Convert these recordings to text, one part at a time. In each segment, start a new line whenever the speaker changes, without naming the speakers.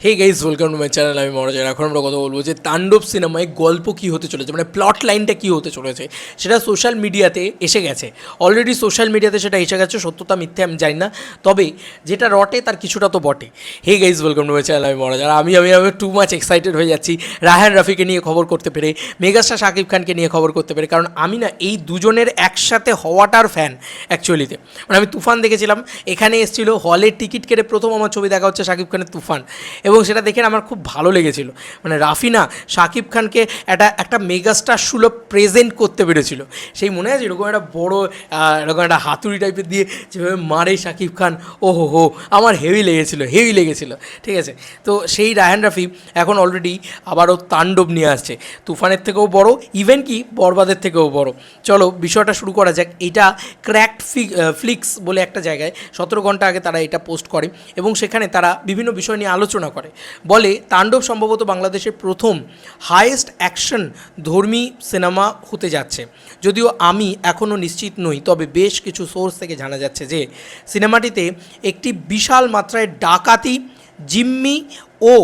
Hey guys welcome to my channel আমি মনোজার এখন আমরা কথা বলব যে তাণ্ডব সিনেমায় গল্প কী হতে চলেছে মানে প্লট লাইনটা কী হতে চলেছে, সেটা সোশ্যাল মিডিয়াতে এসে গেছে। অলরেডি সোশ্যাল মিডিয়াতে সেটা এসে গেছে, সত্যতা মিথ্যে আমি জানি না, তবে যেটা রটে তার কিছুটা তো বটে। Hey guys welcome to my channel আমি মনোজার আমি আমি আমি টু মাচ এক্সাইটেড হয়ে যাচ্ছি রাহান রাফিকে নিয়ে খবর করতে পেরে, মেগাস্টার শাকিব খানকে নিয়ে খবর করতে পেরে, কারণ আমি না এই দুজনের একসাথে হওয়াটার ফ্যান অ্যাকচুয়ালিতে মানে আমি তুফান দেখেছিলাম, এখানে এসেছিল হলের টিকিট কেটে প্রথম আমার ছবি দেখা হচ্ছে শাকিব খানের তুফান। এবং সেটা দেখে আমার খুব ভালো লেগেছিল। মানে রাফিনা শাকিব খানকে একটা একটা মেগাস্টার সুলভ প্রেজেন্ট করতে পেরেছিল। সেই মনে আছে এরকম একটা বড় এরকম একটা হাতুড়ি টাইপের দিয়ে যেভাবে মারে শাকিব খান ও হো হো আমার হেভি লেগেছিল হেভি লেগেছিল। ঠিক আছে? তো সেই রায়হান রাফি এখন অলরেডি আবারও তাণ্ডব নিয়ে আসছে। তুফানের থেকেও বড় ইভেন কি বরবাদের থেকেও বড়। চলো বিষয়টা শুরু করা যাক। এটা ক্র্যাকড ফ্লিক্স বলে একটা জায়গায় সতেরো ঘণ্টা আগে তারা এটা পোস্ট করে এবং সেখানে তারা বিভিন্ন বিষয় নিয়ে আলোচনা করে। বলে, তাণ্ডব সম্ভবত বাংলাদেশের প্রথম হায়েস্ট অ্যাকশন ধর্মী সিনেমা হতে যাচ্ছে। যদিও আমি এখনও নিশ্চিত নই, তবে বেশ কিছু সোর্স থেকে জানা যাচ্ছে যে সিনেমাটিতে একটি বিশাল মাত্রায় ডাকাতি, জিম্মি ও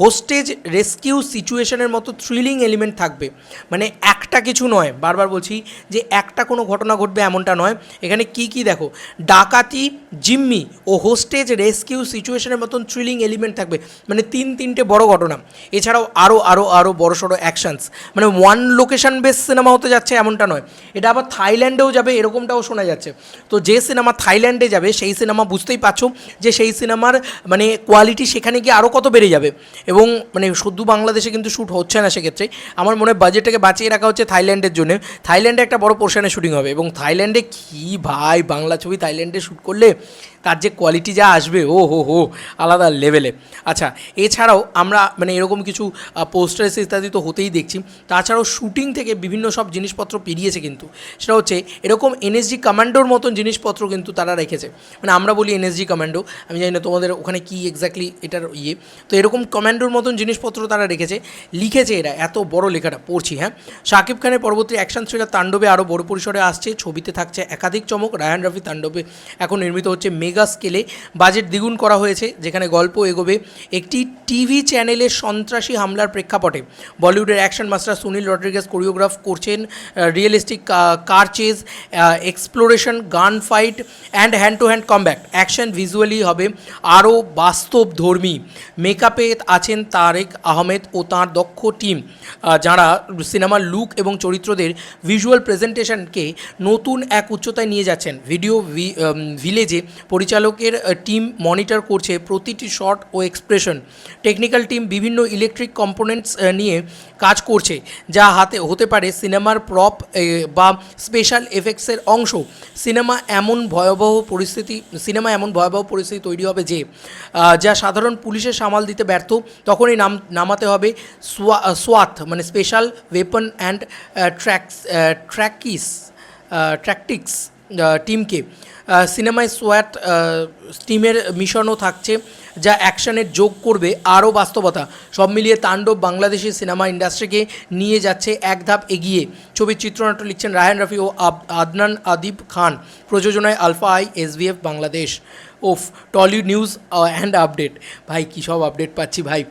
হোস্টেজ রেস্কিউ সিচুয়েশনের মতো থ্রিলিং এলিমেন্ট থাকবে। মানে একটা কিছু নয়, বারবার বলছি যে একটা কোনো ঘটনা ঘটবে এমনটা নয়। এখানে কি কি দেখো? ডাকাতি, জিম্মি ও হোস্টেজ রেস্কিউ সিচুয়েশনের মতন থ্রিলিং এলিমেন্ট থাকবে। মানে তিন তিনটে বড় ঘটনা। এছাড়াও আরও আরও আরও বড় সড়ো অ্যাকশনস মানে ওয়ান লোকেশন বেস সিনেমা হতে যাচ্ছে এমনটা নয়। এটা আবার থাইল্যান্ডেও যাবে, এরকমটাও শোনা যাচ্ছে। তো যে সিনেমা থাইল্যান্ডে যাবে, সেই সিনেমা বুঝতেই পারছ যে সেই সিনেমার মানে কোয়ালিটি সেখানে গিয়ে আরও কত বেড়ে যাবে। এবং মানে শুধু বাংলাদেশে কিন্তু শ্যুট হচ্ছে না সেক্ষেত্রে। আমার মনে হয় বাজেটটাকে বাঁচিয়ে রাখা হচ্ছে থাইল্যান্ডের জন্য। থাইল্যান্ডে একটা বড় পোর্শনে শুটিং হবে এবং থাইল্যান্ডে কী ভাই বাংলা ছবি থাইল্যান্ডে শ্যুট করলে তার যে কোয়ালিটি যা আসবে, ও হো হো, আলাদা লেভেলে আচ্ছা এছাড়াও আমরা মানে এরকম কিছু পোস্টার্স ইত্যাদি তো হতেই দেখছি। তাছাড়াও শুটিং থেকে বিভিন্ন সব জিনিসপত্র পেরিয়েছে কিন্তু। সেটা হচ্ছে এরকম এনএসজি কমান্ডোর মতন জিনিসপত্র কিন্তু তারা রেখেছে। মানে আমরা বলি এনএসজি কমান্ডো আমি জানি না তোমাদের ওখানে কী এক্স্যাক্টলি এটার ইয়ে। তো এরকম কমান্ডোর মতন জিনিসপত্র তারা রেখেছে। লিখেছে এরা, এত বড় লেখাটা, পড়ছি হ্যাঁ। শাকিব খানের পরবর্তী অ্যাকশন থ্রিলার তাণ্ডবে আরও বড় পরিসরে আসছে, ছবিতে থাকছে একাধিক চমক, রায়ান রফি তাণ্ডবে এখন নির্মিত হচ্ছে মেগা স্কেলে। বাজেট দ্বিগুণ করা হয়েছে, যেখানে গল্প এগোবে একটি টিভি চ্যানেলে সন্ত্রাসী হামলার প্রেক্ষাপটে। বলিউডের action master Sunil Rodrigues choreograph করছেন realistic car chase exploration gun fight and hand to hand combat action visually হবে আরও বাস্তব ধর্মী মেকআপে আছেন তারেক আহমেদ ও তাঁর দক্ষ টিম যারা সিনেমার লুক এবং চরিত্রদের ভিজুয়াল প্রেজেন্টেশনকে নতুন এক উচ্চতায় নিয়ে যাচ্ছেন। ভিডিও ভিলেজে পরিচালকের টিম মনিটর করছে প্রতিটি শট ও এক্সপ্রেশন টেকনিক্যাল টিম বিভিন্ন ইলেকট্রিক কম্পোনেন্টস নিয়ে কাজ করছে, যা হাতে, হতে পারে সিনেমার প্রপ বা স্পেশাল এফেক্টসের অংশ। সিনেমা এমন ভয়াবহ পরিস্থিতি, সিনেমা এমন ভয়াবহ পরিস্থিতি তৈরি হবে যে যা সাধারণ পুলিশের সামাল দিতে ব্যর্থ। তখনই নাম, নামাতে হবে সোয়া সোয়াথ মানে স্পেশাল ওয়েপন অ্যান্ড ট্র্যাক্স ট্র্যাকিস ট্র্যাকটিক্স টিমকে সিনেমায় সোয়াট টিমের মিশনও থাকছে, যা অ্যাকশনের যোগ করবে আরও বাস্তবতা। সব মিলিয়ে তাণ্ডব বাংলাদেশি সিনেমা ইন্ডাস্ট্রিকে নিয়ে যাচ্ছে এক ধাপ এগিয়ে। ছবির চিত্রনাট্য লিখছেন রায়হান রফি ও আদনান আদিব খান। প্রযোজনায় Alpha I SBF Bangladesh. Of Tollywood news and update ভাই, কী সব আপডেট পাচ্ছি ভাই?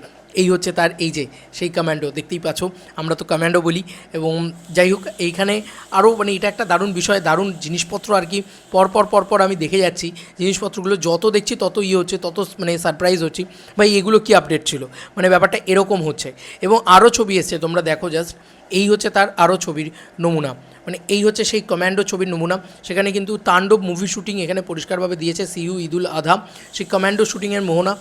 এই হচ্ছে তার, এই যে, সেই কমান্ডো দেখতেই পাচ্ছ। আমরা তো কমান্ডো বলি, এবং যাই হোক, এইখানে আরও মানে এটা একটা দারুণ বিষয়, দারুণ জিনিসপত্র আর কি। পরপর পরপর আমি দেখে যাচ্ছি, জিনিসপত্রগুলো যত দেখছি, তত ইয়ে হচ্ছে, তত মানে সারপ্রাইজ হচ্ছি। ভাই, এগুলো কি আপডেট ছিল? মানে ব্যাপারটা এরকম হচ্ছে। এবং আরও ছবি এসছে, তোমরা দেখো জাস্ট এই হচ্ছে তার আরও ছবির নমুনা। মানে এই হচ্ছে সেই কমান্ডো ছবির নমুনা। সেখানে কিন্তু তাণ্ডব মুভি শুটিং এখানে পরিষ্কারভাবে দিয়েছে সিইউ ঈদুল আধা। সেই কমান্ডো শুটিংয়ের মোহনা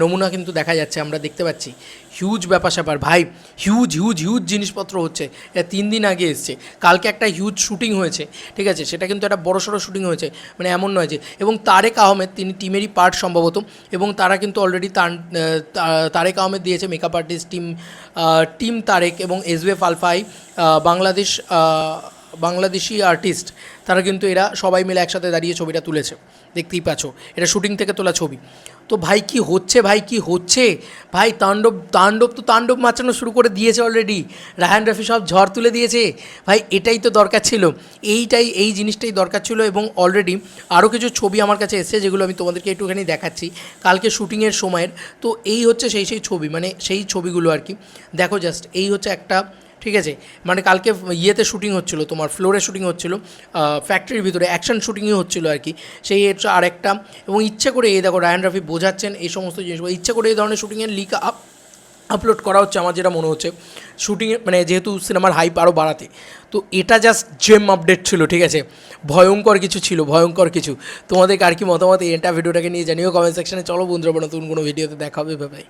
নমুনা কিন্তু দেখা যাচ্ছে, আমরা দেখতে পাচ্ছি। হিউজ ব্যাপার স্যাপার। ভাই হিউজ হিউজ হিউজ জিনিসপত্র হচ্ছে। এটা তিন দিন আগে এসছে। কালকে একটা হিউজ শুটিং হয়েছে। ঠিক আছে? সেটা কিন্তু একটা বড় সড়ো শুটিং হয়েছে। মানে এমন নয় যে, এবং তারেক আহমেদ, তিনি টিমেরই পার্ট সম্ভবত, এবং তারা কিন্তু অলরেডি তারেক আহমেদ দিয়েছে makeup artist team team Tarek এবং এসবিএফ আলফাই বাংলাদেশ বাংলাদেশি আর্টিস্ট, তারা কিন্তু এরা সবাই মিলে একসাথে দাঁড়িয়ে ছবিটা তুলেছে। দেখতেই পাচ্ছ, এটা শুটিং থেকে তোলা ছবি। তো ভাই কি হচ্ছে, ভাই কি হচ্ছে? ভাই তাণ্ডব তাণ্ডব তো তাণ্ডব মাচানো শুরু করে দিয়েছে অলরেডি রাহান রফি সব ঝড় তুলে দিয়েছে। ভাই এটাই তো দরকার ছিল। এইটাই, এই জিনিসটাই দরকার ছিল এবং অলরেডি আরও কিছু ছবি আমার কাছে এসেছে যেগুলো আমি তোমাদেরকে একটুখানি দেখাচ্ছি। কালকে শুটিংয়ের সময়ের, তো এই হচ্ছে সেই সেই ছবি মানে সেই ছবিগুলো আর কি। দেখো জাস্ট এই হচ্ছে একটা ঠিক আছে? মানে কালকে ইয়েতে শুটিং হচ্ছিল, তোমার ফ্লোরে শুটিং হচ্ছিল ফ্যাক্টরির ভিতরে অ্যাকশন শুটিংই হচ্ছিল আর কি। সেই হচ্ছে আরেকটা, এবং ইচ্ছে করে এই দেখো রায়ান রাফি বোঝাচ্ছেন এই সমস্ত জিনিসগুলো। ইচ্ছে করে এই ধরনের শুটিংয়ের লিক আপ আপলোড করা হচ্ছে আমার যেটা মনে হচ্ছে। শুটিংয়ে মানে যেহেতু সিনেমার হাইপ আরও বাড়াতে। তো এটা জাস্ট জেম আপডেট ছিল, ঠিক আছে? ভয়ঙ্কর কিছু ছিল, ভয়ঙ্কর কিছু। তোমাদের আর কি মতামত? এটা ভিডিওটাকে নিয়ে জানিও কমেন্ট সেকশানে চলো বন্ধুরা নতুন কোনো ভিডিওতে দেখা হবে ভাই